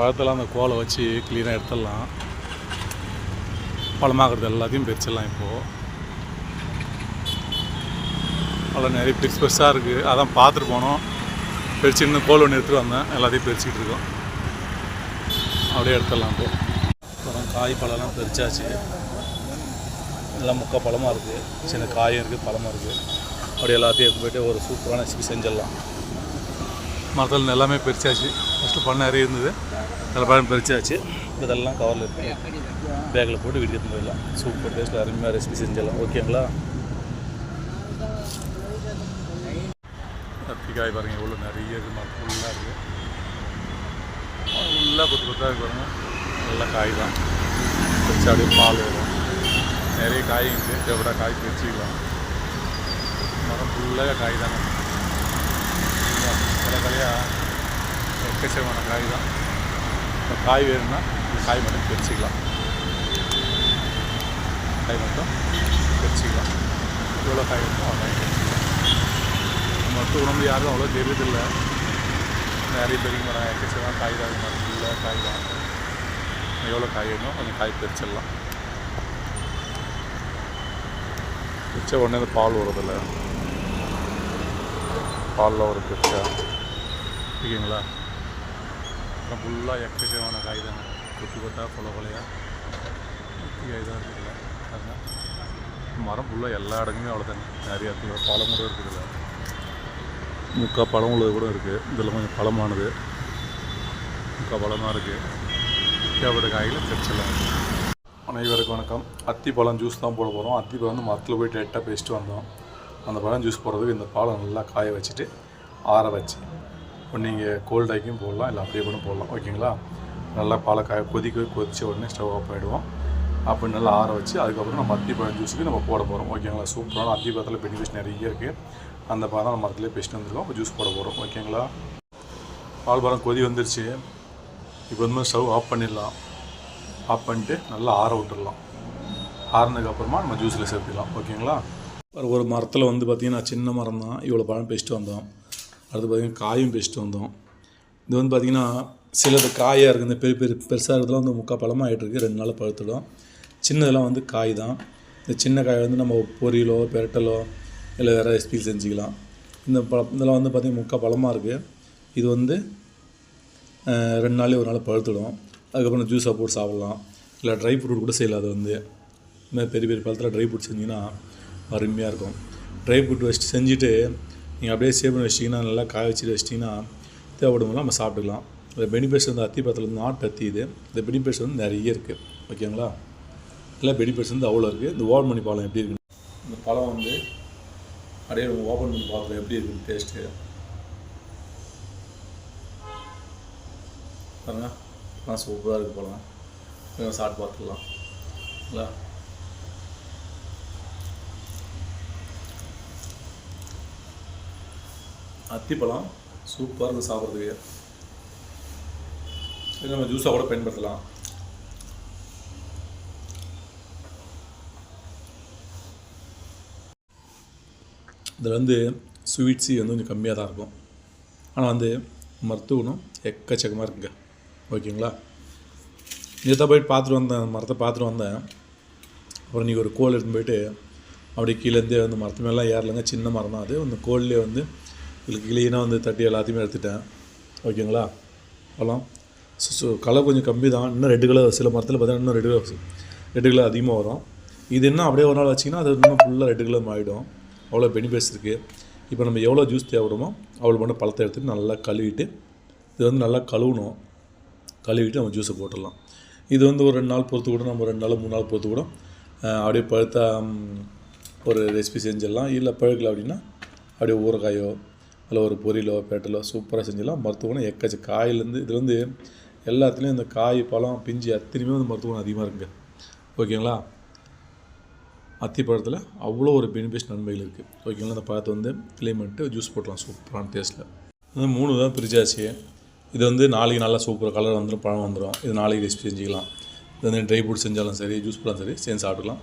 பழத்தில் பழத்தெல்லாம் அந்த கோலை வச்சு க்ளீனாக எடுத்துடலாம். பழமாகிறது எல்லாத்தையும் பிரிச்சிடலாம் இப்போது அதில் நிறைய பெருசு பெருசாக இருக்குது அதான் பார்த்துட்டு போனோம். பிரிச்சு இன்னும் கோல் ஒன்று எடுத்துகிட்டு வந்தேன். எல்லாத்தையும் பிரிச்சுக்கிட்டு இருக்கோம். அப்படியே எடுத்துடலாம் இப்போது அப்புறம் காய் பழம்லாம் பிரித்தாச்சு எல்லாம் முக்கால் பழமாக இருக்குது சின்ன காயும் இருக்குது பழமாக இருக்குது அப்படி எல்லாத்தையும் எடுத்து போயிட்டு ஒரு சூப்பரான ரெசிபி செஞ்சிடலாம். மரத்தில் எல்லாமே பிரிச்சாச்சு ஃபஸ்ட்டு பண்ண நிறைய இருந்தது. நல்ல பழம் பிரிச்சாச்சு இதெல்லாம் கவரில் இருக்கு. பேக்கில் போட்டு வீட்டுக்கு எடுத்து போயிடலாம். சூப்பர் டேஸ்ட்டில் அருமையாக ரெசிபி செஞ்சிடலாம். ஓகேங்களா கத்திரிக்காய் பாருங்க எவ்வளோ நிறைய இருக்குது மரம் ஃபுல்லாக இருக்குது ஃபுல்லாக கொத்து கொத்தாக இருக்கு பாருங்க. நல்ல காய் தான். பிரிச்சு அப்படியே பால் வரும். நிறைய காய் இருக்குது தேவைப்பட காய் பிரிச்சுக்கலாம் மரம் ஃபுல்லாக காய் தானே சில கலையாக எக்கச்சக்கமான காய் தான். காய் வேணும்னா காய் மட்டும் பிரிச்சுக்கலாம் காய் மட்டும் பிரிச்சுக்கலாம் எவ்வளோ காய் வேணுமோ அவ்வளோ மற்ற உடம்பு யாரும் அவ்வளோ தெரியுதில்ல நிறைய பேருக்கு மரம் எக்கச்சக்கமான காய் தான் மரம் இல்லை காய் தான். எவ்வளோ காய் வேணுமோ கொஞ்சம் காய் பிரிச்சிடலாம் பிரிச்ச உடனே இந்த பால் வருதில்ல பாலில் ஒரு பிரிச்சா ஓகேங்களா அப்புறம் ஃபுல்லாக எக்கச்சக்கமான காய் தாங்க கொத்தி கொத்தா கொலை கொலையாக காய் தான் இருக்குதுல்ல அதுதான் மரம் ஃபுல்லாக எல்லா இடங்குமே அவ்வளோ தானே. நிறைய இருக்குது பழம் கூட இருக்குதுல்ல முக்கால் பழம் உள்ளது கூட இருக்குது இதில் கொஞ்சம் பழமானது. முக்கால் பழமாக இருக்குது தேவைப்பட்ட காய்களை பிரச்சனை அனைவருக்கும் வணக்கம். அத்தி பழம் ஜூஸ் தான் போட போகிறோம் அத்தி பழம் வந்து மரத்தில் போய் டேட்டாக பேசிட்டு வந்தோம். அந்த பழம் ஜூஸ் போடுறதுக்கு இந்த பழம் நல்லா காய வச்சுட்டு ஆற வச்சு இப்போ நீங்கள் கோல்டாக்கியும் போடலாம் இல்லை அப்படியே கூட போடலாம். ஓகேங்களா? நல்லா பாலை காய கொதிக்க கொதிச்ச உடனே ஸ்டவ் ஆஃப் ஆகிடுவோம் அப்படி நல்லா ஆற வச்சு அதுக்கப்புறம் நம்ம அத்திப்பழம் ஜூஸுக்கு நம்ம போட போகிறோம் ஓகேங்களா? சூப்பரான அத்திப்பழத்தில் பெனிஃபிட்ஸ் நிறைய இருக்குது அந்த பழம் நம்ம மரத்துலேயே பேசிட்டு வந்துருக்கோம் இப்போ ஜூஸ் போட போகிறோம் ஓகேங்களா? பால் பழம் கொதி வந்துருச்சு. இப்போ வந்து ஸ்டவ் ஆஃப் பண்ணிடலாம். ஆஃப் பண்ணிட்டு நல்லா ஆற விட்டுடலாம். ஆறினதுக்கப்புறமா நம்ம ஜூஸில் சேர்த்துக்கலாம். ஓகேங்களா? ஒரு ஒரு மரத்தில் வந்து பார்த்திங்கன்னா சின்ன மரம் தான் இவ்வளோ பழம் பேசிட்டு வந்தோம். அடுத்து பார்த்திங்கன்னா காயும் பேசிட்டு வந்தோம். இது வந்து பார்த்திங்கன்னா சிலது காயாக இருக்குது இந்த பெரிய பெரிய பெருசாக இருக்கிறதுலாம் வந்து முக்கால் பழமாக ஆகிட்டு இருக்கு ரெண்டு நாள் பழுத்துடும். சின்னதெல்லாம் வந்து காய் தான். இந்த சின்ன காய் வந்து நம்ம பொரியலோ பெரட்டலோ இல்லை வேறு ரெசிபி செஞ்சுக்கலாம். இந்த பழம் இதெல்லாம் வந்து பார்த்திங்கன்னா முக்கால் பழமாக இருக்குது இது வந்து ரெண்டு நாளே ஒரு நாள் பழுத்துடும். அதுக்கப்புறம் ஜூஸாக போட்டு சாப்பிட்லாம். இல்லை ட்ரை ஃப்ரூட் கூட செய்யலாம் அது வந்து. இந்த பெரிய பெரிய பழத்தில் ட்ரை ஃப்ரூட் செஞ்சிங்கன்னா அருமையாக இருக்கும். ட்ரை ஃப்ரூட் வச்சுட்டு செஞ்சுட்டு நீங்கள் அப்படியே சேவ் பண்ணி வச்சிங்கன்னா நல்லா காய வச்சுட்டு வச்சிட்டிங்கன்னா தேவைப்படும்போது நம்ம சாப்பிட்டுக்கலாம். இந்த பெனிஃபிட்ஸ் வந்து அத்தி பத்தில் வந்து நாட்டு அத்தி இது இந்த பெனிஃபிட்ஸ் வந்து நிறைய இருக்குது ஓகேங்களா? இல்லை பெனிஃபிட்ஸ் வந்து அவ்வளோ இருக்குது இந்த ஓப்பன் பண்ணி பழம் எப்படி இருக்குன்னு. இந்த பழம் வந்து அப்படியே ஓப்பன் பண்ணி பார்க்குறோம் எப்படி இருக்குது டேஸ்ட்டு பாருங்க. பழம் சூப்பராக இருக்குது பழம். சாப்பிட்டு பார்த்துக்கலாம். இல்லை அத்திப்பழம் சூப்பராக இருக்குது சாப்பிட்றதுக்கு. இது நம்ம ஜூஸாக கூட பயன்படுத்தலாம். இதில் வந்து ஸ்வீட்ஸி வந்து கொஞ்சம் கம்மியாக தான் இருக்கும். ஆனால் வந்து மருத்துவ குணம் எக்கச்சக்கமாக இருக்குங்க. ஓகேங்களா? நேற்று போயிட்டு பார்த்துட்டு வந்தேன் மரத்தை பார்த்துட்டு வந்தேன். அப்புறம் நீங்கள் ஒரு கோல் எடுத்துன்னு போயிட்டு அப்படியே கீழேருந்தே வந்து மரத்து மேலாம் ஏறலைங்க. சின்ன மரம் தான் அது. அந்த கோல்லே வந்து இதுக்கு கிளீனாக வந்து தட்டி எல்லாத்தையுமே எடுத்துட்டேன். ஓகேங்களா? பழம் ஸோ ஸோ கலர் கொஞ்சம் கம்மி தான் இன்னும் ரெட்டு கலர் சில மரத்தில் பார்த்தீங்கன்னா இன்னும் ரெட்டு கலர் ரெட்டு கலர் அதிகமாக வரும். இது என்ன அப்படியே ஒரு நாள் வச்சிங்கன்னா அது இன்னும் ஃபுல்லாக ரெட்டு கலர் ஆகிடும் அவ்வளோ பெனிஃபிட்ஸ் இருக்குது இப்போ நம்ம எவ்வளோ ஜூஸ் தேவைப்படுமோ அவ்வளோ பண்ண பழத்தை எடுத்துட்டு நல்லா கழுவிட்டு இது வந்து நல்லா கழுவணும். கழுவிட்டு நம்ம ஜூஸை போட்டுடலாம். இது வந்து ஒரு ரெண்டு நாள் பொறுத்து கூட நம்ம ரெண்டு நாள் மூணு நாள் பொறுத்து கூட அப்படியே பழுத்த ஒரு ரெசிபி செஞ்சிடலாம். இல்லை பழுக்கல அப்படின்னா அப்படியே ஊறுகாயோ அதில் ஒரு பொரியலோ பேட்டலோ சூப்பராக செஞ்சிடலாம். மருத்துவ குணம் காயிலேருந்து இது வந்து எல்லாத்துலேயும் இந்த காய் பழம் பிஞ்சு அத்தனையுமே வந்து மருத்துவம் அதிகமாக இருக்குங்க. ஓகேங்களா? அத்திப்பழத்தில் அவ்வளோ ஒரு பெனிஃபிட்ஸ் நன்மைகள் இருக்குது ஓகேங்களா? அந்த பழத்தை வந்து க்ளீன் பண்ணிட்டு ஜூஸ் போட்டலாம் சூப்பரான டேஸ்ட்டில் இது மூணு தான் பிரிச்சாச்சு. இது வந்து நாளைக்கு நல்லா சூப்பராக கலர் வந்துடும் பழம் வந்துடும் இது நாளைக்கு ரெசிபி செஞ்சுக்கலாம். இது வந்து ட்ரை ஃப்ரூட் செஞ்சாலும் சரி ஜூஸ் போட்டாலும் சரி சேர்ந்து சாப்பிட்டுக்கலாம்.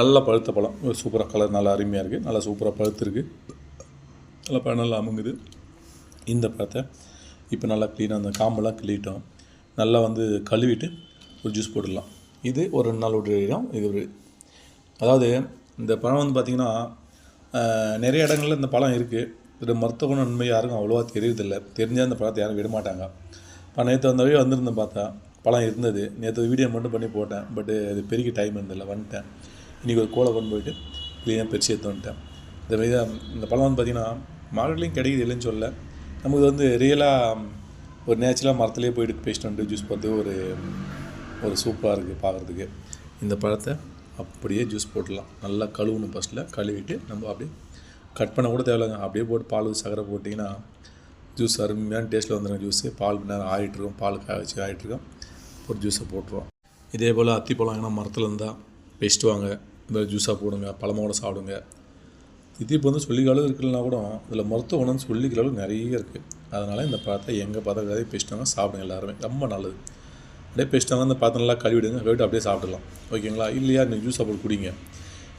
நல்லா பழுத்த பழம். சூப்பராக கலர் நல்லா அருமையாக இருக்குது நல்லா சூப்பராக பழுத்துருக்கு. நல்லா பழம் நல்லா அமுங்குது. இந்த பழத்தை இப்போ நல்லா க்ளீனாக அந்த காம்பெல்லாம் கிள்ளிட்டோம். நல்லா வந்து கழுவிட்டு ஒரு ஜூஸ் போட்டுடலாம். இது ஒரு ரெண்டு நாள் விட்டுடும் இது ஒரு அதாவது இந்த பழம் வந்து பார்த்திங்கன்னா நிறைய இடங்களில் இந்த பழம் இருக்குது இது மருத்துவ குண நன்மை யாருக்கும் அவ்வளோவா தெரியறதில்ல. தெரிஞ்சால் அந்த பழத்தை யாரும் விட மாட்டாங்க. இப்போ நேற்று வந்தவே வந்திருந்தேன் பார்த்தா பழம் இருந்தது. நேற்று வீடியோ மட்டும் பண்ணி போட்டேன். பட்டு அது பெரிய டைம் இருந்ததில்ல வந்துட்டேன். இன்றைக்கி ஒரு கோலை கொண்டு போயிட்டு க்ளீனாக பிரித்து எடுத்து வந்துட்டேன். இந்த மாதிரி தான் இந்த பழம் வந்து பார்த்திங்கன்னா மார்க்கெட்லேயும் கிடைக்குது இல்லைன்னு சொல்ல நமக்கு வந்து ரியலாக ஒரு நேச்சுரலாக மரத்துலேயே போயிட்டு பேசிட்டு வந்து ஜூஸ் பார்த்து ஒரு ஒரு சூப்பராக இருக்குது பார்க்குறதுக்கு இந்த பழத்தை அப்படியே ஜூஸ் போட்டுடலாம். நல்லா கழுவணும் ஃபஸ்ட்டில் கழுவிட்டு நம்ம அப்படியே கட் பண்ண கூட தேவையில்லைங்க. அப்படியே போட்டு பால் சக்கரை போட்டிங்கன்னா ஜூஸ் அருமையான டேஸ்ட்டில் வந்துடும் ஜூஸு பால் நேரம் ஆகிட்டுருக்கும் பால் காய வச்சு ஆகிட்டுருக்கோம் ஒரு ஜூஸை போட்டுருவோம். இதே போல் அத்திப்பழம் ஏன்னா மரத்தில் இருந்தால் பேசிட்டு வாங்க. இந்த மாதிரி ஜூஸாக போடுங்க. பழமோட சாப்பிடுங்க. இது இப்போ வந்து சொல்லிக்காலும் இருக்குன்னா கூட இதில் மருத்துவ குணம்னு சொல்லிக்கிற நிறைய இருக்குது அதனால் இந்த பழத்தை எங்கே பார்த்தா கதையை பேசிட்டாங்க சாப்பிடுங்க எல்லாருமே. ரொம்ப நல்லது. அப்படியே பேசிட்டாங்க அந்த பழத்தை நல்லா கழுவிடுங்க கழுவிட்டு அப்படியே சாப்பிடலாம் ஓகேங்களா? இல்லையா? நீங்கள் ஜூஸ் சாப்பிட்டு குடிங்க.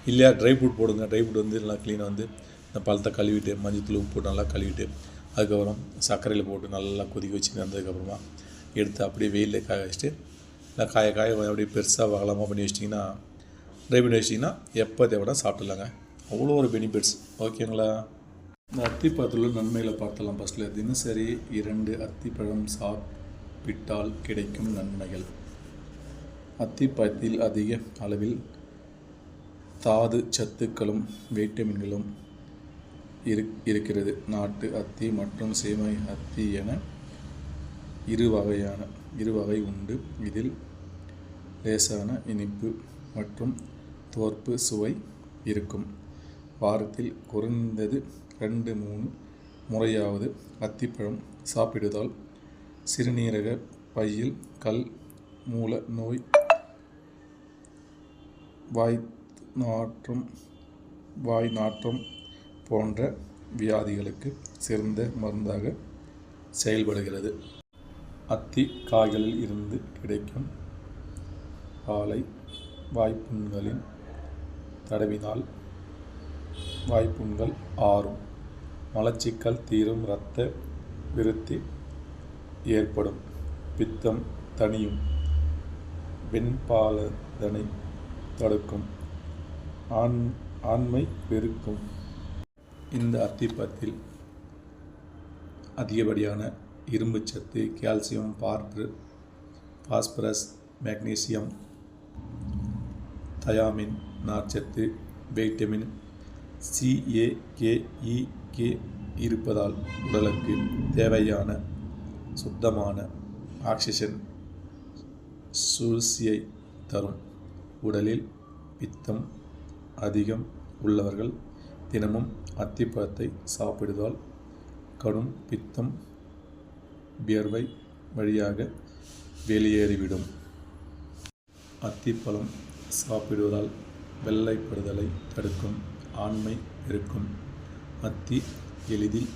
இல்லையா? ட்ரை ஃப்ரூட் போடுங்க. ட்ரை ஃப்ரூட் வந்து நல்லா க்ளீனாக வந்து இந்த பழத்தை கழுவிட்டு மஞ்சத்தூள் உப்பு போட்டு நல்லா கழுவிட்டு அதுக்கப்புறம் சர்க்கரையில் போட்டு நல்லா கொதிக்க வச்சு வந்ததுக்கப்புறமா எடுத்து அப்படியே வெயிலில் காய வச்சுட்டு நல்லா காய காய அப்படியே பெருசாக வகலமாக பண்ணி வச்சிட்டிங்கன்னா ட்ரை பண்ணி வச்சிட்டிங்கன்னா எப்போ தேவைன்னா சாப்பிட்லாங்க அவ்வளோ ஒரு பெனிஃபிட்ஸ் ஓகேங்களா இந்த அத்திப்பழத்தில் உள்ள நன்மைகளை பார்த்தலாம் ஃபஸ்ட்டில் தினசரி இரண்டு அத்திப்பழம் சாப்பிட்டால் கிடைக்கும் நன்மைகள். அத்திப்பழத்தில் அதிக அளவில் தாது சத்துக்களும் வைட்டமின்களும் இரு இருக்கிறது. நாட்டு அத்தி மற்றும் சேமை அத்தி என இரு வகையான இரு வகை உண்டு. இதில் லேசான இனிப்பு மற்றும் தோற்பு சுவை இருக்கும். வாரத்தில் குறைந்தது ரெண்டு மூணு முறையாவது அத்திப்பழம் சாப்பிடுவதால் சிறுநீரக பையில் கல் மூல நோய் வாய் நாற்றம் வாய் நாற்றம் போன்ற வியாதிகளுக்கு சிறந்த மருந்தாக செயல்படுகிறது. அத்தி காய்களில் இருந்து கிடைக்கும் பாலை வாய்ப்புண்களின் தடவினால் வாய்ப்புண்கள் ஆறும். மலச்சிக்கல் தீரும் இரத்த விருத்தி ஏற்படும். பித்தம் தனியும் வெண்பாலதனை தடுக்கும். ஆண் ஆண்மை பெருக்கும் இந்த அத்திப்பத்தில் அதிகப்படியான இரும்புச்சத்து கால்சியம் பார்ப்பு பாஸ்பரஸ் மெக்னீசியம் தயாமின் நார்ச்சத்து vitamin C A K E K இருப்பதால் உடலுக்கு தேவையான சுத்தமான ஆக்சிஜன் சூழ்ச்சியை தரும். உடலில் பித்தம் அதிகம் உள்ளவர்கள் தினமும் அத்திப்பழத்தை சாப்பிடுவதால் கடும் பித்தம் வியர்வை வழியாக வெளியேறிவிடும். அத்திப்பழம் சாப்பிடுவதால் வெள்ளைப்படுதலை தடுக்கும். ஆண்மை இருக்கும். மத்தி எளிதில்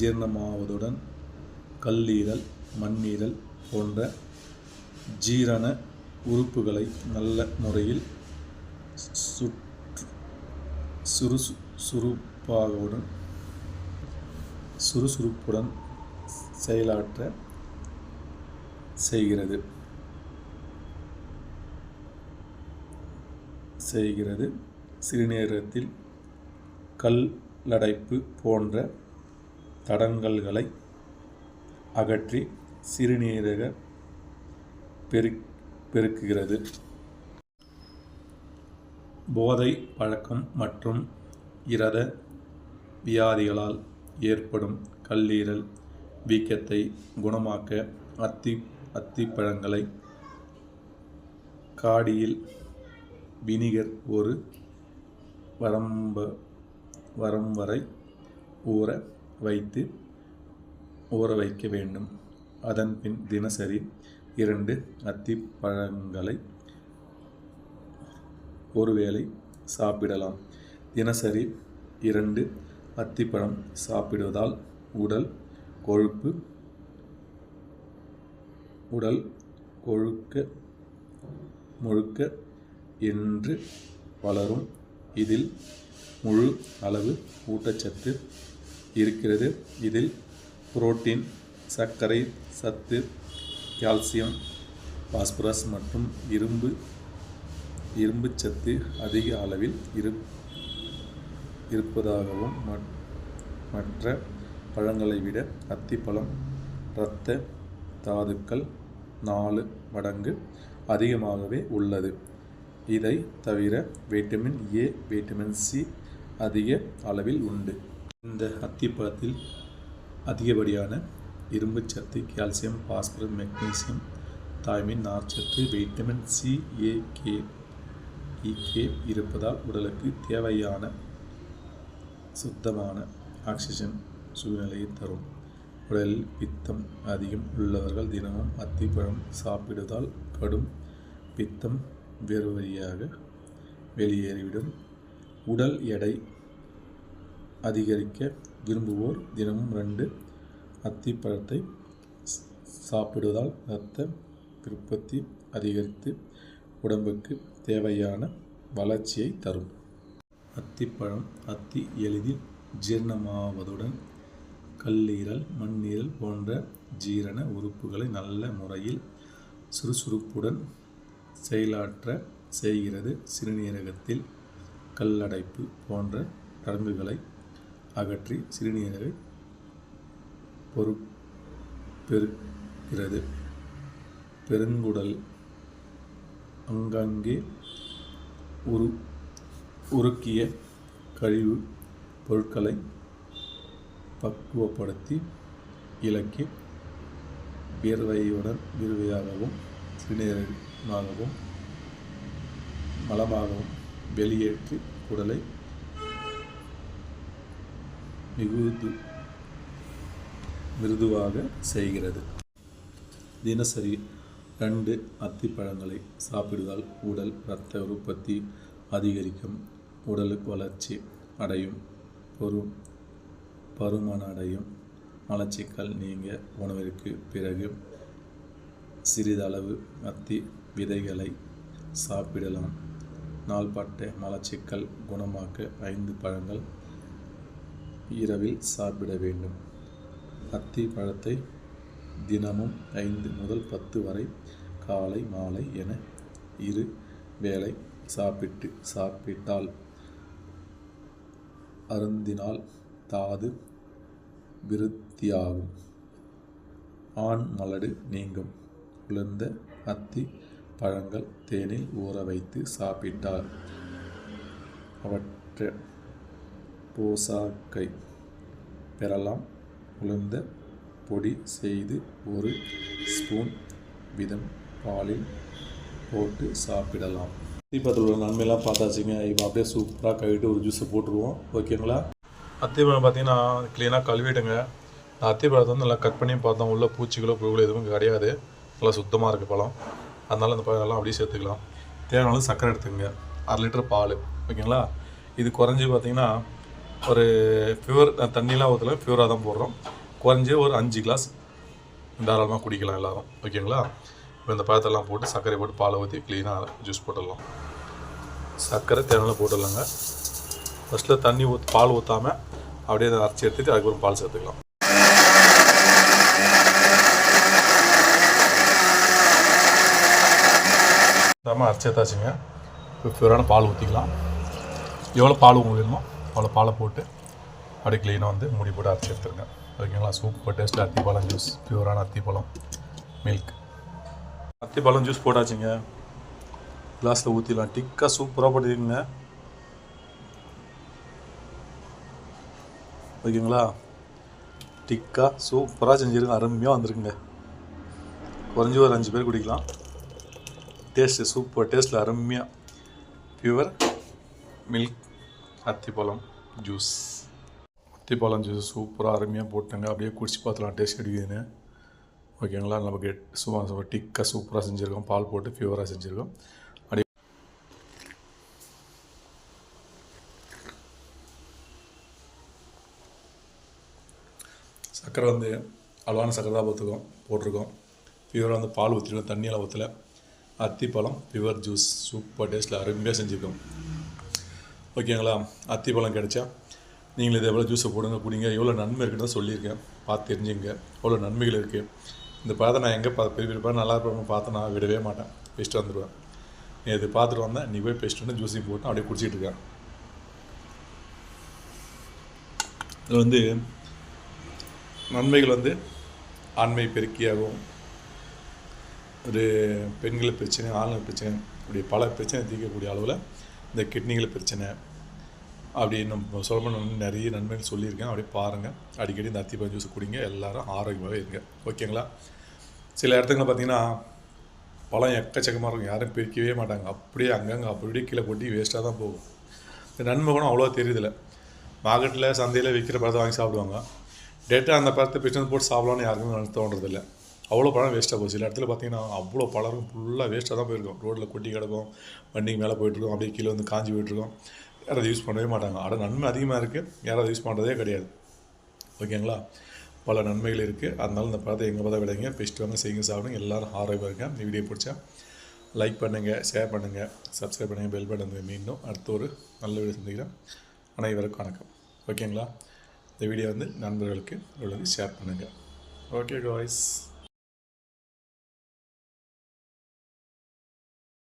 ஜீரணமாவதுடன் கல்லீரல் மண்ணீரல் போன்ற ஜீரண உறுப்புகளை நல்ல முறையில் சுற்று சுறுசு சுறுப்பாகவுடன் சுறுசுறுப்புடன் செயலாற்ற செய்கிறது. செய்கிறது. சிறுநீரகத்தில் கல்லடைப்பு போன்ற தடங்கல்களை அகற்றி சிறுநீரக பெரு பெருக்குகிறது. போதை பழக்கம் மற்றும் இரத வியாதிகளால் ஏற்படும் கல்லீரல் வீக்கத்தை குணமாக்க அத்தி அத்திப்பழங்களை காடியில் வினிகர் ஒரு வரம்ப வரம் வரை ஊற வைத்து ஊற வைக்க வேண்டும். அதன் பின் தினசரி இரண்டு அத்திப்பழங்களை ஒருவேளை சாப்பிடலாம். தினசரி இரண்டு அத்திப்பழம் சாப்பிடுவதால் உடல் கொழுப்பு உடல் கொழுக்க முழுக்க என்று வளரும். இதில் முழு அளவு ஊட்டச்சத்து இருக்கிறது. இதில் புரோட்டீன் சர்க்கரை சத்து கால்சியம் பாஸ்பரஸ் மற்றும் இரும்பு இரும்புச்சத்து அதிக அளவில் இரு இருப்பதாகவும் மற்ற பழங்களை விட அத்திப்பழம் இரத்த தாதுக்கள் நாலு மடங்கு அதிகமாகவே உள்ளது. இதை தவிர வைட்டமின் ஏ வைட்டமின் சி அதிக அளவில் உண்டு. இந்த அத்திப்பழத்தில் அதிகப்படியான இரும்புச்சத்து கால்சியம் பாஸ்பரஸ் மெக்னீசியம் தாய்மின் நார்ச்சத்து vitamin C A K E K இருப்பதால் உடலுக்கு தேவையான சுத்தமான ஆக்சிஜன் சூழ்நிலையை தரும். உடலில் பித்தம் அதிகம் உள்ளவர்கள் தினமும் அத்திப்பழம் சாப்பிடுவதால் கடும் பித்தம் வேறு வழியாக வெளியேறிவிடும். உடல் எடை அதிகரிக்க விரும்புவோர் தினமும் ரெண்டு அத்திப்பழத்தை சாப்பிடுவதால் இரத்த உற்பத்தி அதிகரித்து உடம்புக்கு தேவையான வளர்ச்சியை தரும். அத்திப்பழம் அத்தி எளிதில் ஜீரணமாவதுடன் கல்லீரல் மண்ணீரல் போன்ற ஜீரண உறுப்புகளை நல்ல முறையில் சுறுசுறுப்புடன் செயலாற்ற செய்கிறது சிறுநீரகத்தில் கல்லடைப்பு போன்ற நரம்புகளை அகற்றி சிறுநீரகை பொறுப்பெருக்கிறது பெருங்குடல் அங்கங்கே உரு உருக்கிய கழிவு பொருட்களை பக்குவப்படுத்தி இலக்கி வியர்வையுடன் வியர்வையாகவும் சிறுநீரகமாகவும் மலமாகவும் வெளியேற்றி குடலை மிகுது மிருதுவாக செய்கிறது. தினசரி ரெண்டு அத்திப்பழங்களை சாப்பிடுவதால் உடல் இரத்த உற்பத்தி அதிகரிக்கும் உடலுக்கு வளர்ச்சி அடையும் பொறு பருமன் அடையும் மலச்சிக்கல் நீங்க உணவிற்கு பிறகு சிறிதளவு அத்தி விதைகளை சாப்பிடலாம். நாள்பட்ட மலச்சிக்கல் குணமாக்க ஐந்து பழங்கள் இரவில் சாப்பிட வேண்டும். அத்தி பழத்தை தினமும் ஐந்து முதல் பத்து வரை காலை மாலை என இரு வேளை சாப்பிட்டு சாப்பிட்டால் அருந்தினால் தாது விருத்தியாகும். ஆண் மலடு நீங்கும். உலர்ந்த அத்தி பழங்கள் தேனில் ஊற வைத்து சாப்பிட்டால் அவற்றை போசாக்கை பெறலாம். உளுந்த பொடி செய்து ஒரு ஸ்பூன் விதம் பாலில் போட்டு சாப்பிடலாம். அத்திப்பழத்தில் உள்ள நன்மையெல்லாம் பார்த்தாச்சுங்க. இப்போ அப்படியே சூப்பராக கழுவிட்டு ஒரு ஜூஸை போட்டுருவோம். ஓகேங்களா? அத்திப்பழம் பார்த்தீங்கன்னா க்ளீனாக கழுவிடுங்க நான் அத்திப்பழத்தை வந்து நல்லா கட் பண்ணி பார்த்தோம். உள்ள பூச்சிகளோ புழுகளோ எதுவும் கிடையாது. நல்லா சுத்தமாக இருக்குது பழம். அதனால் அந்த பழங்கள்லாம் அப்படியே சேர்த்துக்கலாம். தேவையான சர்க்கரை எடுத்துக்கங்க. அரை லிட்டர் பால். ஓகேங்களா? இது குறைஞ்சி பார்த்தீங்கன்னா ஒரு ஃபியூர் தண்ணிலாம் ஊற்றல ஃபியூராக தான் போடுறோம். குறைஞ்சி ஒரு அஞ்சு கிளாஸ் தாராளமாக குடிக்கலாம் எல்லோரும். ஓகேங்களா? இப்போ இந்த பழத்தெல்லாம் போட்டு சர்க்கரை போட்டு பாலை ஊற்றி க்ளீனாக ஜூஸ் போட்டுடலாம். சர்க்கரை தேவையான போட்டுடலாங்க. ஃபஸ்ட்டில் தண்ணி ஊத் பால் ஊற்றாமல் அப்படியே அதை அரைச்சி எடுத்துட்டு அதுக்கப்புறம் பால் சேர்த்துக்கலாம். நம்ம அரைச்சேத்தாச்சுங்க இப்போ ஃபியூரான பால் ஊற்றிக்கலாம் எவ்வளோ பால் உங்களுக்கு வேணுமோ அவ்வளோ பாலை போட்டு அப்படி க்ளீனாக வந்து மூடி போட்டு அரைச்சி எடுத்துருங்க. ஓகேங்களா சூப்பர் டேஸ்ட் அத்திப்பழம் ஜூஸ் பியூரான அத்திப்பழம் மில்க் அத்திப்பழம் ஜூஸ் போட்டாச்சுங்க. கிளாஸில் ஊற்றிடலாம் டிக்காக சூப்பராக போட்டுருக்குங்க ஓகேங்களா டிக்காக சூப்பராக செஞ்சுருங்க. அருமையாக வந்திருக்குங்க. குறைஞ்சி ஒரு அஞ்சு பேர் குடிக்கலாம். டேஸ்ட்டு சூப்பர் டேஸ்ட்டில் அருமையாக பியூர் மில்க் அத்திப்பழம் ஜூஸ் அத்திப்பழம் ஜூஸ் சூப்பராக அருமையாக போட்டாங்க. அப்படியே குடிச்சு பார்த்துலாம் டேஸ்ட் அடிக்குதுன்னு ஓகேங்களா நமக்கு சும்மா டிக்காக சூப்பராக செஞ்சுருக்கோம். பால் போட்டு ஃபியூவராக செஞ்சுருக்கோம். அப்படியே சர்க்கரை வந்து அளவான சர்க்கரை தான் போட்டுருக்கோம். போட்டிருக்கோம். பியூராக வந்து பால் ஊற்றிருக்கோம் தண்ணியெல்லாம் ஊற்றல அத்திப்பழம் பியூர் ஜூஸ் சூப்பர் டேஸ்ட்டில் அருமையாக செஞ்சுருக்கோம். ஓகேங்களா? அத்திப்பழம் கிடைச்சா நீங்கள் இதே போல் ஜூஸை போடுங்க குடிங்க. எவ்வளோ நன்மை இருக்குன்னு சொல்லியிருக்கேன். பார்த்து தெரிஞ்சுங்க. எவ்வளோ நன்மைகள் இருக்குது இந்த பழத்தை நான் எங்கே பா பெரிய பெரிய பழம் நல்லா இருப்பேன் பார்த்து நான் விடவே மாட்டேன். பேஸ்ட்டு வந்துடுவேன் நீ இது பார்த்துட்டு வந்தேன். நீ போய் பேஸ்ட் ஜூஸையும் போட்டு அப்படியே குடிச்சிட்டு இருக்கேன். இது வந்து நன்மைகள் வந்து ஆண்மை பெருக்கியாகவும் ஒரு பெண்கள் பிரச்சனை ஆண்கள் பிரச்சனை இப்படி பல பிரச்சனை தீர்க்கக்கூடிய அளவில் இந்த கிட்னிகள் பிரச்சனை அப்படி நம்ம சொல்லணும் நிறைய நன்மைகள் சொல்லியிருக்கேன். அப்படியே பாருங்கள் அடிக்கடி இந்த அத்திப்பழம் ஜூஸ் குடிங்க. எல்லாரும் ஆரோக்கியமாகவே இருங்க. ஓகேங்களா சில இடத்துங்களில் பார்த்தீங்கன்னா பழம் எக்கச்சக்கமாக இருக்கும். யாரும் பிரிக்கவே மாட்டாங்க. அப்படியே அங்கங்கே அப்படியே கீழே கொட்டி வேஸ்ட்டாக தான் போகும். இந்த நன்மை கூட அவ்வளோ தெரியுதில்ல மார்க்கெட்டில் சந்தையில் விற்கிற பழத்தை வாங்கி சாப்பிடுவாங்க. டேட்டாக அந்த பழத்தை பிடிச்சி போட்டு சாப்பிடலாம்னு யாருக்குமே தோன்றதில்லை. அவ்வளோ பழம் வேஸ்ட்டாக போச்சு. சில இடத்துல பார்த்தீங்கன்னா அவ்வளோ பழம் ஃபுல்லாக வேஸ்ட்டாக தான் போயிருக்கும். ரோட்டில் கொட்டி கிடக்கும் வண்டிக்கு மேலே போயிட்டுருக்கும் அப்படியே கீழே வந்து காஞ்சி போயிட்டுருக்கும் யாரும் அதை யூஸ் பண்ணவே மாட்டாங்க. ஆனால் நன்மை அதிகமாக இருக்குது யாரும் அதை யூஸ் பண்ணுறதே கிடையாது. ஓகேங்களா பல நன்மைகள் இருக்குது அதனால இந்த பழத்தை எங்கே பார்த்தா விளைங்க. பெஸ்ட் வாங்க செய்யுங்க சாப்பிடுங்க. எல்லோரும் ஆரோக்கியமாக இருங்க. இந்த வீடியோ பிடிச்சா லைக் பண்ணுங்கள் ஷேர் பண்ணுங்கள் சப்ஸ்கிரைப் பண்ணுங்கள் பெல் பட்டன் மீண்டும் அடுத்த ஒரு நல்ல வீடியோ சந்திக்கிறேன். அனைவருக்கும் வணக்கம். ஓகேங்களா இந்த வீடியோ வந்து நண்பர்களுக்கு உள்ளது ஷேர் பண்ணுங்கள் ஓகே காய்ஸ்